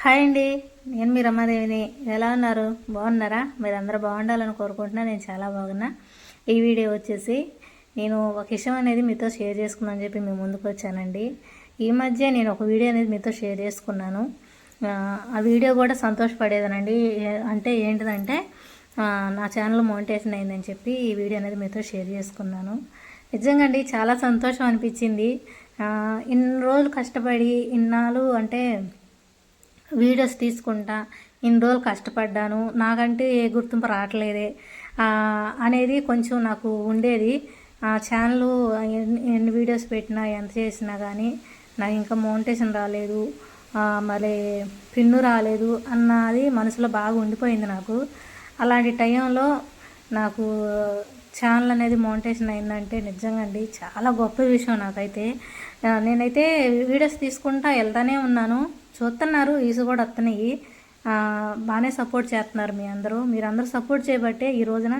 Hi అండి. నేను మీ రమాదేవిని. ఎలా ఉన్నారు? బాగున్నారా? మీరు అందరూ బాగుండాలని కోరుకుంటున్నా. నేను చాలా బాగున్నా. ఈ వీడియో వచ్చేసి నేను ఒక విషయం అనేది మీతో షేర్ చేసుకుందని చెప్పి మీ ముందుకు వచ్చానండి. ఈ మధ్య నేను ఒక వీడియో అనేది మీతో షేర్ చేసుకున్నాను. ఆ, వీడియో కూడా సంతోషపడేదనండి. అంటే ఏంటిదంటే నా ఛానల్ మోనిటేషన్ అయిందని చెప్పి ఈ వీడియో అనేది మీతో షేర్ చేసుకున్నాను. నిజంగా అండి చాలా సంతోషం అనిపించింది. ఇన్ని రోజులు కష్టపడి ఇన్నాళ్ళు అంటే వీడియోస్ తీసుకుంటా ఇన్ని రోజులు కష్టపడ్డాను నాకంటే ఏ గుర్తింపు రావట్లేదే అనేది కొంచెం నాకు ఉండేది. ఆ ఛానల్ ఎన్ని ఎన్ని వీడియోస్ పెట్టినా ఎంత చేసినా కానీ నాకు ఇంకా మౌంటేషన్ రాలేదు. మరి పిన్ను రాలేదు అన్నది మనసులో బాగా ఉండిపోయింది నాకు. అలాంటి టైంలో నాకు ఛానల్ అనేది మౌంటేషన్ అయిందంటే నిజంగా అండి చాలా గొప్ప విషయం నాకైతే. నేనైతే వీడియోస్ తీసుకుంటా వెళ్తానే ఉన్నాను. చూస్తున్నారు ఈసు కూడా వస్తున్నాయి బాగానే సపోర్ట్ చేస్తున్నారు మీ అందరూ. మీరందరూ సపోర్ట్ చేయబట్టే ఈ రోజున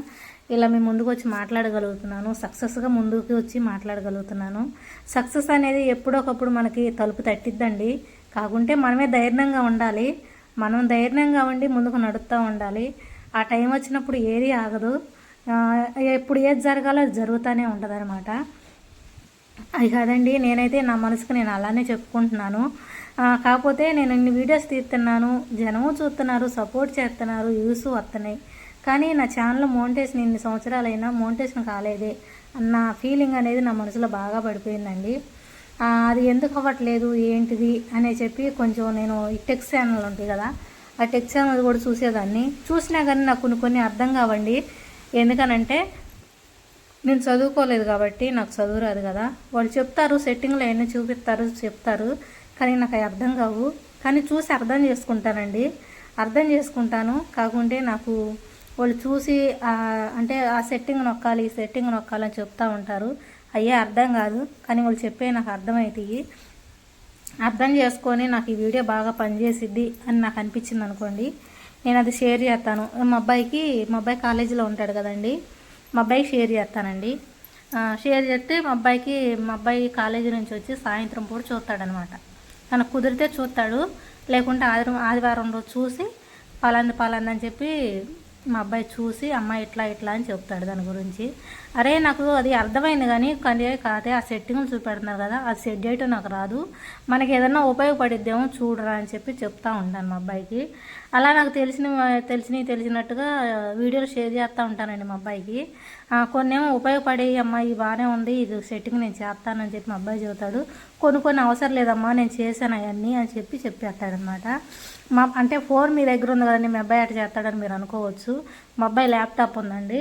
ఇలా మీ ముందుకు వచ్చి మాట్లాడగలుగుతున్నాను. సక్సెస్గా ముందుకు వచ్చి మాట్లాడగలుగుతున్నాను. సక్సెస్ అనేది ఎప్పుడొకప్పుడు మనకి తలుపు తట్టిద్దండి. కాకుంటే మనమే ధైర్యంగా ఉండాలి. మనం ధైర్యంగా ఉండి ముందుకు నడుస్తూ ఉండాలి. ఆ టైం వచ్చినప్పుడు ఏది ఆగదు. ఎప్పుడు ఏది జరగాలో అది జరుగుతూనే ఉంటుంది అది కాదండి నేనైతే నా మనసుకు నేను అలానే చెప్పుకుంటున్నాను. కాకపోతే నేను ఇన్ని వీడియోస్ తీస్తున్నాను జనము చూస్తున్నారు సపోర్ట్ చేస్తున్నారు వ్యూస్ వస్తున్నాయి. కానీ నా ఛానల్ మోంటేషన్ ఇన్ని సంవత్సరాలైనా మోంటేషన్ కాలేదే అన్న ఫీలింగ్ అనేది నా మనసులో బాగా పడిపోయిందండి. అది ఎందుకు అవ్వట్లేదు ఏంటిది అనే చెప్పి కొంచెం నేను ఈ టెక్స్ ఛానల్ ఉంటాయి కదా ఆ టెక్స్ ఛానల్ కూడా చూసేదాన్ని. చూసినా కానీ నాకు కొన్ని కొన్ని అర్థం కావండి. ఎందుకనంటే నేను చదువుకోలేదు కాబట్టి నాకు చదువు రాదు కదా. వాళ్ళు చెప్తారు సెట్టింగ్లో అవన్నీ చూపిస్తారు చెప్తారు కానీ నాకు అవి అర్థం కావు. కానీ చూసి అర్థం చేసుకుంటానండి. అర్థం చేసుకుంటాను. కాకుంటే నాకు వాళ్ళు చూసి అంటే ఆ సెట్టింగ్ నొక్కాలి ఈ సెట్టింగ్ నొక్కాలని చెప్తా ఉంటారు. అయ్యే అర్థం కాదు. కానీ వాళ్ళు చెప్పే నాకు అర్థమవుతాయి అర్థం చేసుకొని నాకు ఈ వీడియో బాగా పనిచేసిద్ది అని నాకు అనిపించింది అనుకోండి నేను అది షేర్ చేస్తాను. మా అబ్బాయికి మా అబ్బాయి కాలేజీలో ఉంటాడు కదండి. మా అబ్బాయికి షేర్ చేస్తానండి. షేర్ చేస్తే మా అబ్బాయికి మా అబ్బాయి కాలేజీ నుంచి వచ్చి సాయంత్రం పూట చూస్తాడనమాట. తనకు కుదిరితే చూస్తాడు. లేకుంటే ఆదివారం ఆదివారం రోజు చూసి పలాంది పలాంది అని చెప్పి మా అబ్బాయి చూసి అమ్మ ఇట్లా ఇట్లా అని చెప్తాడు దాని గురించి. అరే నాకు అది అర్థమైంది కానీ కానీ కాదే ఆ సెట్టింగ్లు చూపెడుతున్నారు కదా అది సెట్ చేయటం నాకు రాదు. మనకి ఏదన్నా ఉపయోగపడిద్దేమో చూడరా అని చెప్పి చెప్తా ఉంటాను మా అబ్బాయికి. అలా నాకు తెలిసిన తెలిసినవి తెలిసినట్టుగా వీడియోలు షేర్ చేస్తూ ఉంటానండి మా అబ్బాయికి. కొన్ని ఏమో ఉపయోగపడే అమ్మాయి బాగానే ఉంది ఇది సెట్టింగ్ నేను చేస్తానని చెప్పి మా అబ్బాయి చెబుతాడు. కొన్ని కొన్ని అవసరం లేదమ్మా నేను చేశాను అవన్నీ అని చెప్పి చెప్పేస్తాడనమాట. మా అంటే ఫోన్ మీ దగ్గర ఉంది కదండి మీ అబ్బాయి అటు చేస్తాడని మీరు అనుకోవచ్చు. మా అబ్బాయి ల్యాప్టాప్ ఉందండి.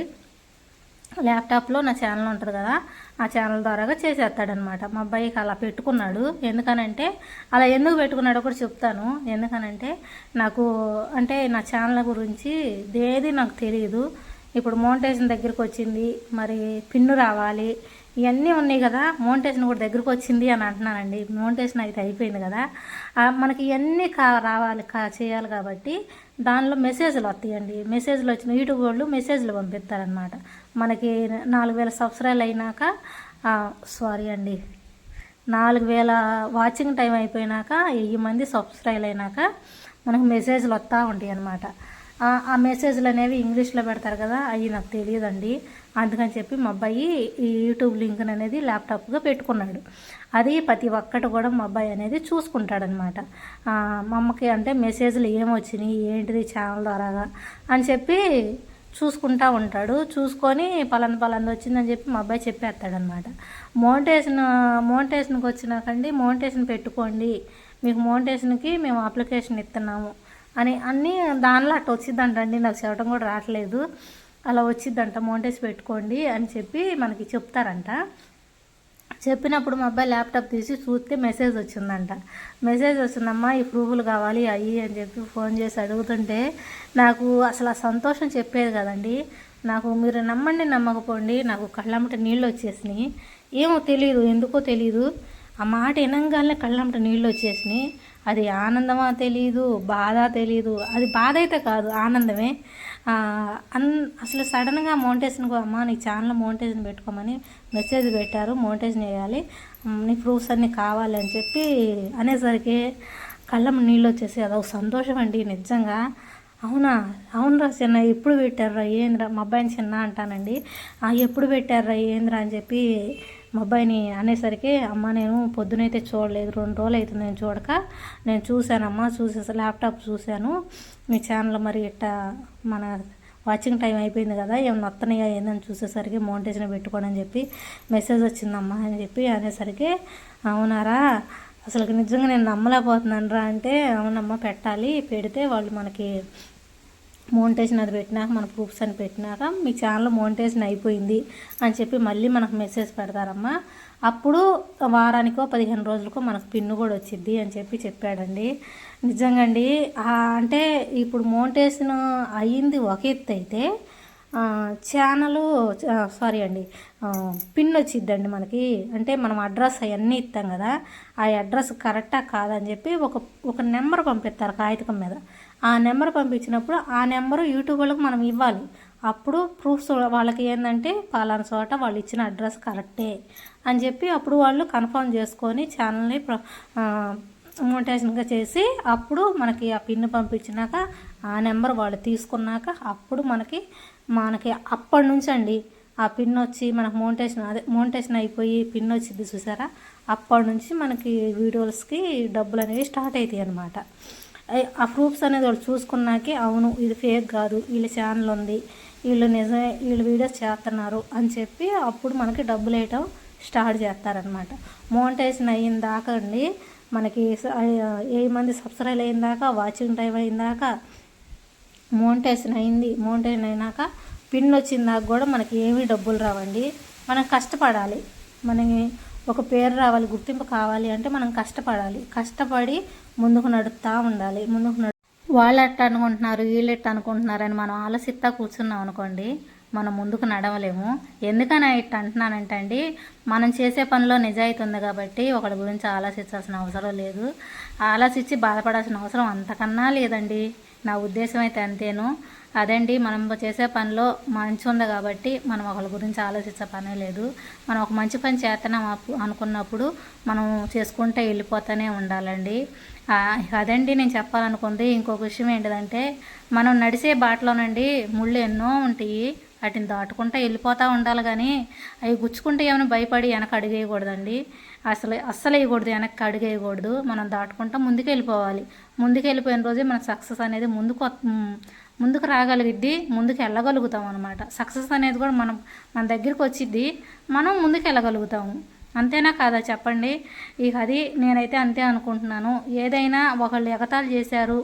ల్యాప్టాప్లో నా ఛానల్ ఉంటుంది కదా ఆ ఛానల్ ద్వారాగా చేసేస్తాడనమాట. మా అబ్బాయికి అలా పెట్టుకున్నాడు. ఎందుకనంటే అలా ఎందుకు పెట్టుకున్నాడో కూడా చెప్తాను. ఎందుకనంటే నాకు అంటే నా ఛానల్ గురించి ఏది నాకు తెలియదు. ఇప్పుడు మౌంటేషన్ దగ్గరికి వచ్చింది మరి పిన్ను రావాలి ఇవన్నీ ఉన్నాయి కదా మౌంటేషన్ కూడా దగ్గరికి వచ్చింది అని అంటున్నానండి. మౌంటేషన్ అయితే అయిపోయింది కదా. మనకి ఇవన్నీ కా రావాలి కా చేయాలి కాబట్టి దానిలో మెసేజ్లు వస్తాయండి. మెసేజ్లు వచ్చిన యూట్యూబ్ వాళ్ళు మెసేజ్లు పంపిస్తారనమాట మనకి నాలుగు వేల సబ్స్క్రైబ్ అయినాక సారీ అండి నాలుగు వేల వాచింగ్ టైం అయిపోయినాక వెయ్యి మంది సబ్స్క్రైబ్ అయినాక మనకు మెసేజ్లు వస్తూ ఉంటాయి అన్నమాట ఆ- మెసేజ్లు అనేవి ఇంగ్లీష్లో పెడతారు కదా అవి నాకు తెలియదండి. అందుకని చెప్పి మా అబ్బాయి ఈ యూట్యూబ్ లింక్ అనేది ల్యాప్టాప్గా పెట్టుకున్నాడు. అది ప్రతి ఒక్కటి కూడా మా అబ్బాయి అనేది చూసుకుంటాడనమాట. మా అమ్మకి అంటే మెసేజ్లు ఏమొచ్చినాయి ఏంటిది ఛానల్ ద్వారాగా అని చెప్పి చూసుకుంటా ఉంటాడు. చూసుకొని పలానా పలాంది వచ్చిందని చెప్పి మా అబ్బాయి చెప్పేస్తాడనమాట. మోనిటేషన్ మోనిటేషన్కి వచ్చినాకండి మోనిటేషన్ పెట్టుకోండి. మీకు మోనిటేషన్కి మేము అప్లికేషన్ ఇస్తున్నాము. అని అన్నీ దానిలో అట్ట వచ్చిందంటండి నాకు చెప్పడం కూడా రావట్లేదు. అలా వచ్చిందంట మోనిటేషన్ పెట్టుకోండి అని చెప్పి మనకి చెప్తారంట. చెప్పినప్పుడు మా అబ్బాయి ల్యాప్టాప్ తీసి చూస్తే మెసేజ్ వచ్చిందంట. మెసేజ్ వచ్చిందమ్మా ఈ ప్రూఫ్లు కావాలి అయ్యి అని చెప్పి ఫోన్ చేసి అడుగుతుంటే నాకు అసలు ఆ సంతోషం చెప్పేది కదండి. నాకు మీరు నమ్మండి నమ్మకపోండి. నాకు కళ్ళమ్మట నీళ్ళు వచ్చేసినాయి. ఏమో తెలియదు ఎందుకో తెలియదు ఆ మాట వినంగానే కళ్ళమ్మట నీళ్ళు వచ్చేసినాయి. అది ఆనందమా తెలియదు బాధ తెలియదు అది బాధ అయితే కాదు ఆనందమే. అన్ అసలు సడన్గా మౌంటేషన్ అమ్మా నీ ఛానల్ మౌంటేషన్ పెట్టుకోమని మెసేజ్ పెట్టారు మౌంటేషన్ వేయాలి నీ ప్రూఫ్స్ అన్నీ కావాలి అని చెప్పి అనేసరికి కళ్ళం నీళ్ళు వచ్చేసి అదొక సంతోషం అండి నిజంగా. అవునా? అవునరా చిన్న ఎప్పుడు పెట్టారా ఏంద్రా? మా అబ్బాయిని చిన్న అంటానండి. ఎప్పుడు పెట్టారా ఏంద్రా అని చెప్పి మా అబ్బాయిని అనేసరికి అమ్మ నేను పొద్దునైతే చూడలేదు రెండు రోజులు అవుతుంది నేను చూడక నేను చూశానమ్మా చూసేసి ల్యాప్టాప్ చూశాను మీ ఛానల్ మరి ఇట్టా మన వాచింగ్ టైం అయిపోయింది కదా ఏమన్నా వస్తున్నాయా ఏందని చూసేసరికి మౌంటేషన్ పెట్టుకోండి అని చెప్పి మెసేజ్ వచ్చిందమ్మా అని చెప్పి అనేసరికి అవునారా అసలు నిజంగా నేను నమ్మలేకపోతున్నాను రా అంటే అవునమ్మా పెట్టాలి పెడితే వాళ్ళు మనకి మోనిటేషన్ అది పెట్టినాక మన ప్రూఫ్స్ అని పెట్టినాక మీ ఛానల్ మోనిటేషన్ అయిపోయింది అని చెప్పి మళ్ళీ మనకు మెసేజ్ పెడతారమ్మా. అప్పుడు వారానికో పదిహేను రోజులకో మనకు పిన్ను కూడా వచ్చింది అని చెప్పి చెప్పాడండి. నిజంగా అండి అంటే ఇప్పుడు మోనిటేషన్ అయ్యింది ఒక ఎత్తు అయితే ఛానల్ సారీ అండి పిన్ వచ్చిద్దండి మనకి. అంటే మనం అడ్రస్ అవన్నీ ఇస్తాం కదా ఆ అడ్రస్ కరెక్టా కాదని చెప్పి ఒక ఒక నెంబర్ పంపిస్తారు కాగితం మీద. ఆ నెంబర్ పంపించినప్పుడు ఆ నెంబరు యూట్యూబ్ వాళ్ళకి మనం ఇవ్వాలి. అప్పుడు ప్రూఫ్స్ వాళ్ళకి ఏంటంటే పలానా చోట వాళ్ళు ఇచ్చిన అడ్రస్ కరెక్టే అని చెప్పి అప్పుడు వాళ్ళు కన్ఫర్మ్ చేసుకొని ఛానల్ని ప్ర- చేసి అప్పుడు మనకి ఆ పిన్ పంపించినాక ఆ నెంబర్ వాళ్ళు తీసుకున్నాక అప్పుడు మనకి మనకి అప్పటి నుంచి అండి ఆ పిన్ వచ్చి మనకు మోంటేషన్ అదే మోంటేషన్ అయిపోయి పిన్ వచ్చింది చూసారా? అప్పటి నుంచి మనకి వీడియోస్కి డబ్బులు అనేవి స్టార్ట్ అవుతాయి అన్నమాట. ఆ ప్రూఫ్స్ అనేది వాళ్ళు చూసుకున్నాకే అవును ఇది ఫేక్ కాదు వీళ్ళ ఛానల్ ఉంది వీళ్ళు నిజమే వీళ్ళు వీడియోస్ చేస్తున్నారు అని చెప్పి అప్పుడు మనకి డబ్బులు వేయటం స్టార్ట్ చేస్తారనమాట మోనిటైజేషన్ అయిన దాకా అండి మనకి ఏ మంది సబ్స్క్రైబ్ అయిన దాకా వాచింగ్ టైం అయిన దాకా మోనిటైజేషన్ అయింది మోనిటైజేషన్ అయినాక పిన్ వచ్చిన దాకా కూడా మనకి ఏమీ డబ్బులు రావండి. మనం కష్టపడాలి మనకి ఒక పేరు రావాలి గుర్తింపు కావాలి అంటే మనం కష్టపడాలి. కష్టపడి ముందుకు నడుస్తూ ఉండాలి. ముందుకు నడు వాళ్ళు ఎట్ట అనుకుంటున్నారు వీళ్ళు ఎట్ట అనుకుంటున్నారు అని మనం ఆలోచిస్తా కూర్చున్నాం అనుకోండి మనం ముందుకు నడవలేము. ఎందుకని ఇట్ట అంటున్నానంటే అండి మనం చేసే పనిలో నిజాయితీ ఉంది కాబట్టి ఒకరి గురించి ఆలోచించాల్సిన అవసరం లేదు. ఆలోచించి బాధపడాల్సిన అవసరం అంతకన్నా లేదండి. నా ఉద్దేశం అయితే అంతేను. అదండి మనం చేసే పనిలో మంచి ఉంది కాబట్టి మనం ఒకరి గురించి ఆలోచించే పనే లేదు. మనం ఒక మంచి పని చేస్తున్నాం అనుకున్నప్పుడు మనం చేసుకుంటే వెళ్ళిపోతూనే ఉండాలండి. అదండి నేను చెప్పాలనుకుంది. ఇంకొక విషయం ఏంటిదంటే మనం నడిచే బాటలోనండి ముళ్ళు ఎన్నో ఉంటాయి. వాటిని దాటుకుంటూ వెళ్ళిపోతూ ఉండాలి కానీ అవి గుచ్చుకుంటే ఏమైనా భయపడి వెనక అడిగేయకూడదండి. అసలు అస్సలు వేయకూడదు వెనక్కి అడిగేయకూడదు. మనం దాటుకుంటా ముందుకు వెళ్ళిపోవాలి. ముందుకు వెళ్ళిపోయిన రోజే మన సక్సెస్ అనేది ముందుకు ముందుకు రాగలిగిద్ది ముందుకు వెళ్ళగలుగుతాం అనమాట సక్సెస్ అనేది కూడా మనం మన దగ్గరికి వచ్చిద్ది మనం ముందుకు వెళ్ళగలుగుతాము. అంతేనా కాదా చెప్పండి? ఇక అది నేనైతే అంతే అనుకుంటున్నాను. ఏదైనా ఒకళ్ళు ఎగతాలు చేశారు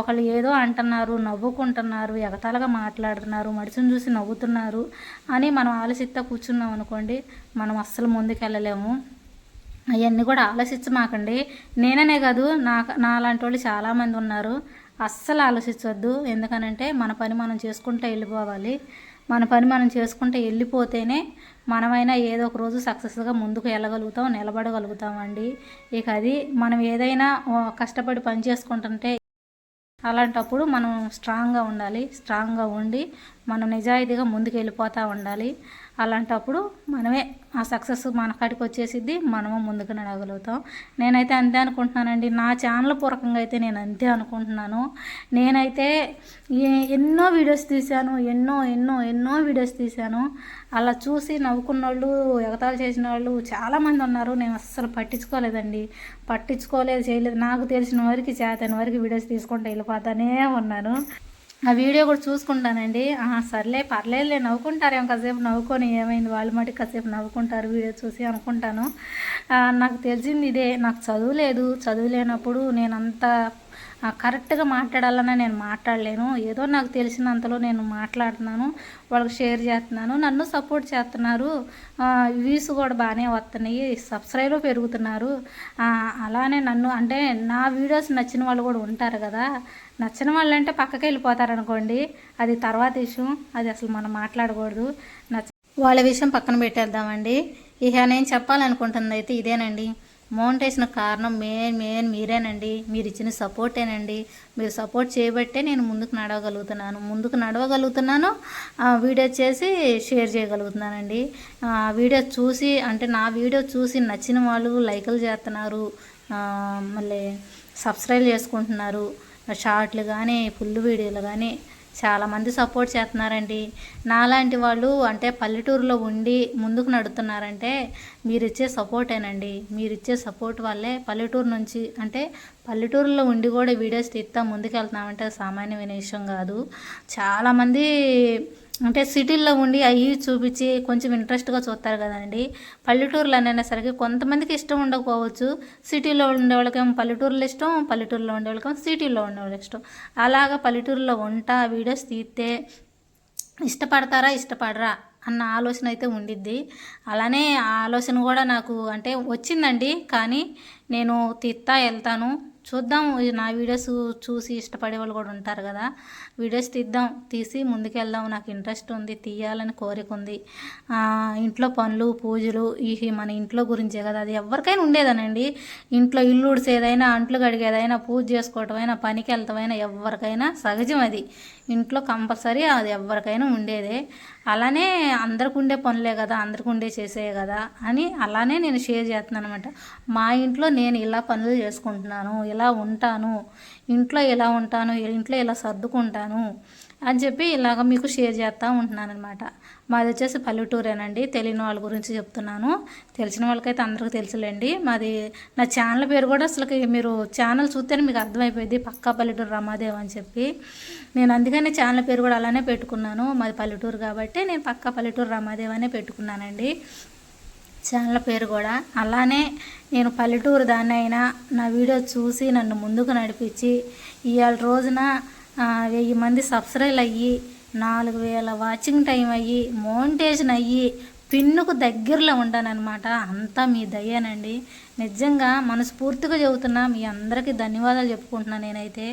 ఒకళ్ళు ఏదో అంటున్నారు నవ్వుకుంటున్నారు ఎగతాలుగా మాట్లాడుతున్నారు మడిసిని చూసి నవ్వుతున్నారు అని మనం ఆలోచిస్తా కూర్చున్నాం అనుకోండి మనం అస్సలు ముందుకెళ్ళలేము. అవన్నీ కూడా ఆలోచించమాకండి నేననే కాదు నా నాలాంటి వాళ్ళు చాలామంది ఉన్నారు. అస్సలు ఆలోచించవద్దు ఎందుకనంటే మన పని మనం చేసుకుంటూ వెళ్ళిపోవాలి. మన పని మనం చేసుకుంటూ వెళ్ళిపోతేనే మనమైనా ఏదో ఒక రోజు సక్సెస్గా ముందుకు వెళ్ళగలుగుతాం నిలబడగలుగుతామండి. ఇక అది మనం ఏదైనా కష్టపడి పని చేసుకుంటుంటే అలాంటప్పుడు మనం స్ట్రాంగ్గా ఉండాలి స్ట్రాంగ్గా ఉండి మనం నిజాయితీగా ముందుకు వెళ్ళిపోతూ ఉండాలి. అలాంటప్పుడు మనమే ఆ సక్సెస్ మన కాడికి వచ్చేసిద్ది మనము ముందుకు నడగలుగుతాం. నేనైతే అంతే అనుకుంటున్నానండి. నా ఛానల్ పూర్వకంగా అయితే నేను అంతే అనుకుంటున్నాను. నేనైతే ఎన్నో వీడియోస్ తీశాను ఎన్నో ఎన్నో ఎన్నో వీడియోస్ తీశాను. అలా చూసి నవ్వుకున్న వాళ్ళు ఎగతాలు చేసిన వాళ్ళు చాలామంది ఉన్నారు. నేను అస్సలు పట్టించుకోలేదండి. పట్టించుకోలేదు చేయలేదు. నాకు తెలిసిన వరకు చేతని వరకు వీడియోస్ తీసుకుంటే వెళ్ళిపోతానే ఉన్నాను. ఆ వీడియో కూడా చూసుకుంటానండి. సర్లే పర్లేదులే నవ్వుకుంటారేమో కాసేపు నవ్వుకొని ఏమైంది వాళ్ళు మటుకు కాసేపు నవ్వుకుంటారు వీడియో చూసి అనుకుంటాను. నాకు తెలిసింది ఇదే నాకు చదువు లేదు. చదువు లేనప్పుడు నేను అంత కరెక్ట్గా మాట్లాడాలన్నా నేను మాట్లాడలేను. ఏదో నాకు తెలిసినంతలో నేను మాట్లాడుతున్నాను వాళ్ళకి షేర్ చేస్తున్నాను నన్ను సపోర్ట్ చేస్తున్నారు. వ్యూస్ కూడా బాగానే వస్తున్నాయి సబ్స్క్రైబ్ పెరుగుతున్నారు. అలానే నన్ను అంటే నా వీడియోస్ నచ్చిన వాళ్ళు కూడా ఉంటారు కదా. నచ్చిన వాళ్ళు అంటే పక్కకి వెళ్ళిపోతారు అనుకోండి అది తర్వాత విషయం అది అసలు మనం మాట్లాడకూడదు. నచ్చ వాళ్ళ విషయం పక్కన పెట్టేద్దామండి. ఇక నేను చెప్పాలనుకుంటుంది అయితే ఇదేనండి. మౌంటేషన్ కారణం మెయిన్ మెయిన్ మీరేనండి. మీరు ఇచ్చిన సపోర్టేనండి. మీరు సపోర్ట్ చేయబట్టే నేను ముందుకు నడవగలుగుతున్నాను. ముందుకు నడవగలుగుతున్నాను ఆ వీడియో చేసి షేర్ చేయగలుగుతున్నానండి. ఆ వీడియో చూసి అంటే నా వీడియో చూసి నచ్చిన వాళ్ళు లైకులు చేస్తున్నారు. మళ్ళీ సబ్స్క్రైబ్ చేసుకుంటున్నారు. షార్ట్లు కానీ ఫుల్ వీడియోలు కానీ చాలామంది సపోర్ట్ చేస్తున్నారండి. నాలాంటి వాళ్ళు అంటే పల్లెటూరులో ఉండి ముందుకు నడుతున్నారంటే మీరిచ్చే సపోర్టేనండి మీరు ఇచ్చే సపోర్ట్ వల్లే పల్లెటూరు నుంచి అంటే పల్లెటూరులో ఉండి కూడా వీడియోస్ తీస్తాం ముందుకెళ్తున్నామంటే సామాన్యమైన విషయం కాదు. చాలామంది అంటే సిటీల్లో ఉండి అవి చూపించి కొంచెం ఇంట్రెస్ట్గా చూస్తారు కదండి. పల్లెటూరులో అనేసరికి కొంతమందికి ఇష్టం ఉండకపోవచ్చు. సిటీలో ఉండేవాళ్ళకేమో పల్లెటూరులో ఇష్టం పల్లెటూరులో ఉండేవాళ్ళకేమో సిటీలో ఉండేవాళ్ళకి ఇష్టం. అలాగా పల్లెటూరులో ఉంటా వీడియోస్ తీస్తే ఇష్టపడతారా ఇష్టపడరా అన్న ఆలోచన అయితే ఉండిద్ది. అలానే ఆ ఆలోచన కూడా నాకు అంటే వచ్చిందండి. కానీ నేను తీస్తా వెళ్తాను. చూద్దాం. నా వీడియోస్ చూసి ఇష్టపడే వాళ్ళు కూడా ఉంటారు కదా. వీడియోస్ తీద్దాం. తీసి ముందుకెళ్దాం. నాకు ఇంట్రెస్ట్ ఉంది. తీయాలని కోరిక ఉంది. ఇంట్లో పనులు పూజలు ఈ మన ఇంట్లో గురించే కదా. అది ఎవరికైనా ఉండేదనండి. ఇంట్లో ఇల్లు ఉడిసేదైనా అంట్లు కడిగేదైనా పూజ చేసుకోవటమైనా పనికి వెళ్తామైనా ఎవరికైనా సహజం అది. ఇంట్లో కంపల్సరీ అది ఎవరికైనా ఉండేదే. అలానే అందరికి ఉండే పనులే కదా అందరికి ఉండే చేసే కదా అని అలానే నేను షేర్ చేస్తున్నాను అనమాట మా ఇంట్లో నేను ఇలా పనులు చేసుకుంటున్నాను ఇలా ఉంటాను ఇంట్లో ఇలా ఉంటాను ఇంట్లో ఇలా సర్దుకుంటాను అని చెప్పి ఇలాగ మీకు షేర్ చేస్తూ ఉంటున్నాను అనమాట మాది వచ్చేసి పల్లెటూరేనండి. తెలియని వాళ్ళ గురించి చెప్తున్నాను. తెలిసిన వాళ్ళకైతే అందరికీ తెలుసులేండి. మాది నా ఛానల్ పేరు కూడా అసలుకి మీరు ఛానల్ చూస్తేనే మీకు అర్థమైపోయింది పక్కా పల్లెటూరు రమాదేవ్ అని చెప్పి. నేను అందుకనే ఛానల్ పేరు కూడా అలానే పెట్టుకున్నాను. మాది పల్లెటూరు కాబట్టి నేను పక్కా పల్లెటూరు రమాదేవ్ అనే పెట్టుకున్నానండి. ఛానల్ పేరు కూడా. అలానే నేను పల్లెటూరు దాన్ని అయినా నా వీడియో చూసి నన్ను ముందుకు నడిపించి ఇవాళ రోజున వెయ్యి మంది సబ్స్క్రైబ్ అయ్యి నాలుగు వేల వాచింగ్ టైం అయ్యి మోంటేషన్ అయ్యి పిన్నుకు దగ్గరలో ఉంటానన్నమాట అంతా మీ దయ్యానండి నిజంగా మనస్ఫూర్తిగా చెబుతున్నా మీ అందరికీ ధన్యవాదాలు చెప్పుకుంటున్నాను నేనైతే.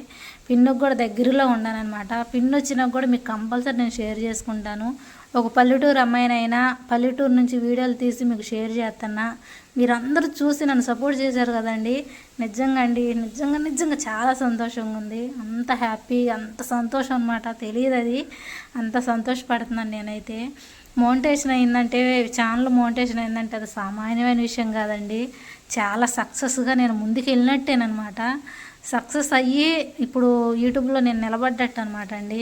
పిన్నుకు కూడా దగ్గరలో ఉన్నానన్నమాట పిన్ను వచ్చినా కూడా మీకు కంపల్సరీ నేను షేర్ చేసుకుంటాను. ఒక పల్లెటూరు అమ్మాయినైనా పల్లెటూరు నుంచి వీడియోలు తీసి మీకు షేర్ చేస్తున్నా. మీరందరూ చూసి నన్ను సపోర్ట్ చేశారు కదండి. నిజంగా అండి నిజంగా నిజంగా చాలా సంతోషంగా ఉంది. అంత హ్యాపీ అంత సంతోషం అనమాట తెలియదు అది. అంత సంతోషపడుతున్నాను నేనైతే. మోంటేషన్ అయిందంటే ఛానల్ మోంటేషన్ అయిందంటే అది సామాన్యమైన విషయం కాదండి. చాలా సక్సెస్గా నేను ముందుకు వెళ్ళినట్టేనమాట సక్సెస్ అయ్యి ఇప్పుడు యూట్యూబ్లో నేను నిలబడ్డట్టు అనమాట అండి.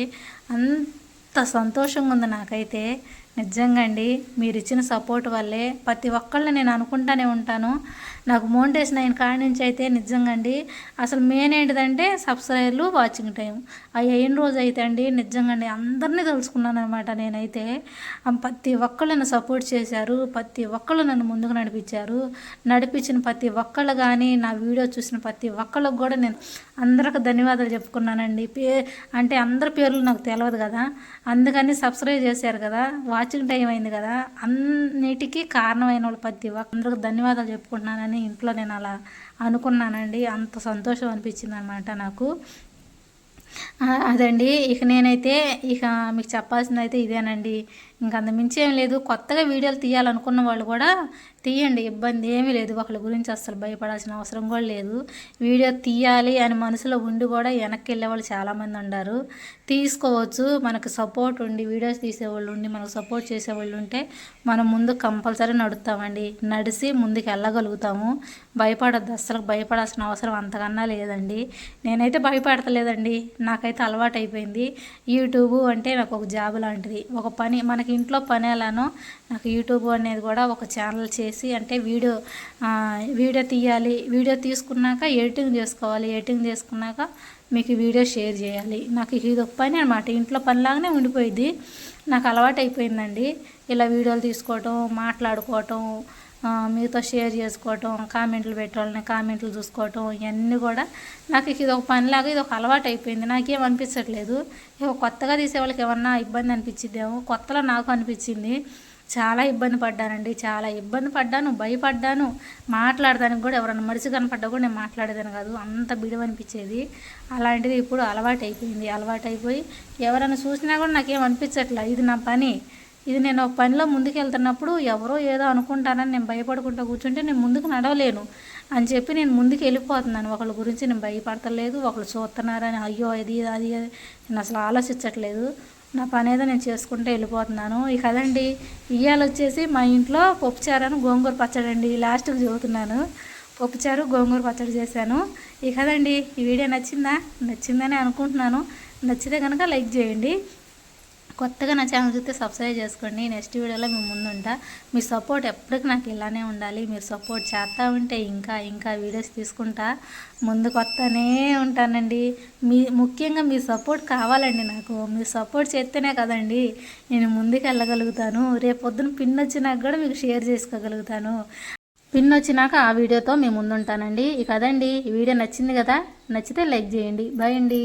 అంత సంతోషంగా ఉంది నాకైతే. నిజంగా అండి మీరు ఇచ్చిన సపోర్ట్ వల్లే ప్రతి ఒక్కళ్ళు నేను అనుకుంటానే ఉంటాను. నాకు మోనిటేషన్ అయిన కాడి నుంచి అయితే నిజంగా అండి అసలు మెయిన్ ఏంటిదంటే సబ్స్క్రైబర్లు వాచింగ్ టైం అవి అయిన రోజు అయితే అండి? నిజంగా అండి అందరినీ తెలుసుకున్నాను అనమాట నేనైతే ప్రతి ఒక్కళ్ళు నన్ను సపోర్ట్ చేశారు ప్రతి ఒక్కళ్ళు నన్ను ముందుకు నడిపించారు. నడిపించిన ప్రతి ఒక్కళ్ళు కానీ నా వీడియో చూసిన ప్రతి ఒక్కళ్ళకి కూడా నేను అందరికి ధన్యవాదాలు చెప్పుకున్నానండి. పే అంటే అందరి పేర్లు నాకు తెలియదు కదా అందుకని సబ్స్క్రైబ్ చేశారు కదా వాచింగ్ టైం అయింది కదా అన్నిటికీ కారణమైన వాళ్ళు ప్రతి ఒక్కరికి ధన్యవాదాలు చెప్పుకుంటున్నానని ఇంట్లో నేను అలా అనుకున్నానండి. అంత సంతోషం అనిపించింది అనమాట నాకు అదండి. ఇక నేనైతే ఇక మీకు చెప్పాల్సింది అయితే ఇదేనండి. మించి ఏం లేదు. కొత్తగా వీడియోలు తీయాలనుకున్న వాళ్ళు కూడా తీయండి. ఇబ్బంది ఏమీ లేదు. ఒకళ్ళ గురించి అసలు భయపడాల్సిన అవసరం కూడా లేదు. వీడియో తీయాలి అని మనసులో ఉండి కూడా వెనక్కి వెళ్ళే వాళ్ళు చాలామంది ఉన్నారు తీసుకోవచ్చు. మనకు సపోర్ట్ ఉండి వీడియోస్ తీసేవాళ్ళు ఉండి మనకు సపోర్ట్ చేసేవాళ్ళు ఉంటే మనం ముందు కంపల్సరీ నడుస్తామండి. నడిచి ముందుకు వెళ్ళగలుగుతాము. భయపడద్దు. అసలు భయపడాల్సిన అవసరం అంతకన్నా లేదండి. నేనైతే భయపడతలేదండి. నాకైతే అలవాటు అయిపోయింది యూట్యూబ్ అంటే నాకు ఒక జాబ్ లాంటిది. ఒక పని మనకి ఇంట్లో పని ఎలానో నాకు యూట్యూబ్ అనేది కూడా ఒక ఛానల్ చేసి అంటే వీడియో వీడియో తీయాలి. వీడియో తీసుకున్నాక ఎడిటింగ్ చేసుకోవాలి. ఎడిటింగ్ చేసుకున్నాక మీకు వీడియో షేర్ చేయాలి. నాకు ఇది ఒక పని అనమాట ఇంట్లో పనిలాగానే ఉండిపోయింది నాకు అలవాటు అయిపోయిందండి ఇలా వీడియోలు తీసుకోవటం మాట్లాడుకోవటం మీతో షేర్ చేసుకోవటం కామెంట్లు పెట్టాలని కామెంట్లు చూసుకోవటం ఇవన్నీ కూడా నాకు ఇది ఒక పనిలాగా ఇది ఒక అలవాటు అయిపోయింది. నాకేం అనిపించట్లేదు. ఇక కొత్తగా తీసే వాళ్ళకి ఏమన్నా ఇబ్బంది అనిపించిద్దేమో కొత్తలో నాకు అనిపించింది. చాలా ఇబ్బంది పడ్డానండి. చాలా ఇబ్బంది పడ్డాను భయపడ్డాను. మాట్లాడడానికి కూడా ఎవరైనా మనిషి కనపడ్డా కూడా నేను మాట్లాడేదాన్ని కాదు. అంత బిడవనిపించేది. అలాంటిది ఇప్పుడు అలవాటు అయిపోయింది అలవాటు అయిపోయి ఎవరైనా చూసినా కూడా నాకేం అనిపించట్లే ఇది నా పని. ఇది నేను ఒక పనిలో ముందుకు వెళ్తున్నప్పుడు ఎవరో ఏదో అనుకుంటానని నేను భయపడుకుంటూ కూర్చుంటే నేను ముందుకు నడవలేను అని చెప్పి నేను ముందుకు వెళ్ళిపోతున్నాను. ఒకళ్ళ గురించి నేను భయపడతలేదు ఒకళ్ళు చూస్తున్నారని అయ్యో ఇది అది అది. నేను అసలు ఆలోచించట్లేదు. నా పని ఏదో నేను చేసుకుంటూ వెళ్ళిపోతున్నాను. ఇక అదండి ఇవాళ వచ్చేసి మా ఇంట్లో పప్పుచారని గోంగూర పచ్చడి అండి. లాస్ట్కి చదువుతున్నాను. పప్పుచారు గోంగూర పచ్చడి చేశాను. ఈ కదండి ఈ వీడియో నచ్చిందా? నచ్చిందని అనుకుంటున్నాను. నచ్చితే కనుక లైక్ చేయండి. కొత్తగా నా ఛానల్ చూస్తే సబ్స్క్రైబ్ చేసుకోండి. నెక్స్ట్ వీడియోలో మేము ముందుంటా. మీ సపోర్ట్ ఎప్పటికీ నాకు ఇలానే ఉండాలి. మీరు సపోర్ట్ చేస్తూ ఉంటే ఇంకా ఇంకా వీడియోస్ తీసుకుంటా. ముందుకు వస్తానే ఉంటానండి. మీ ముఖ్యంగా మీ సపోర్ట్ కావాలండి నాకు. మీరు సపోర్ట్ చేస్తేనే కదండి నేను ముందుకు వెళ్ళగలుగుతాను. రేపు పొద్దున పిన్ వచ్చినాక కూడా మీకు షేర్ చేసుకోగలుగుతాను. పిన్ వచ్చినాక ఆ వీడియోతో మేము ముందుంటానండి. ఇక అదండి. ఈ వీడియో నచ్చింది కదా నచ్చితే లైక్ చేయండి. బాయ్ అండి.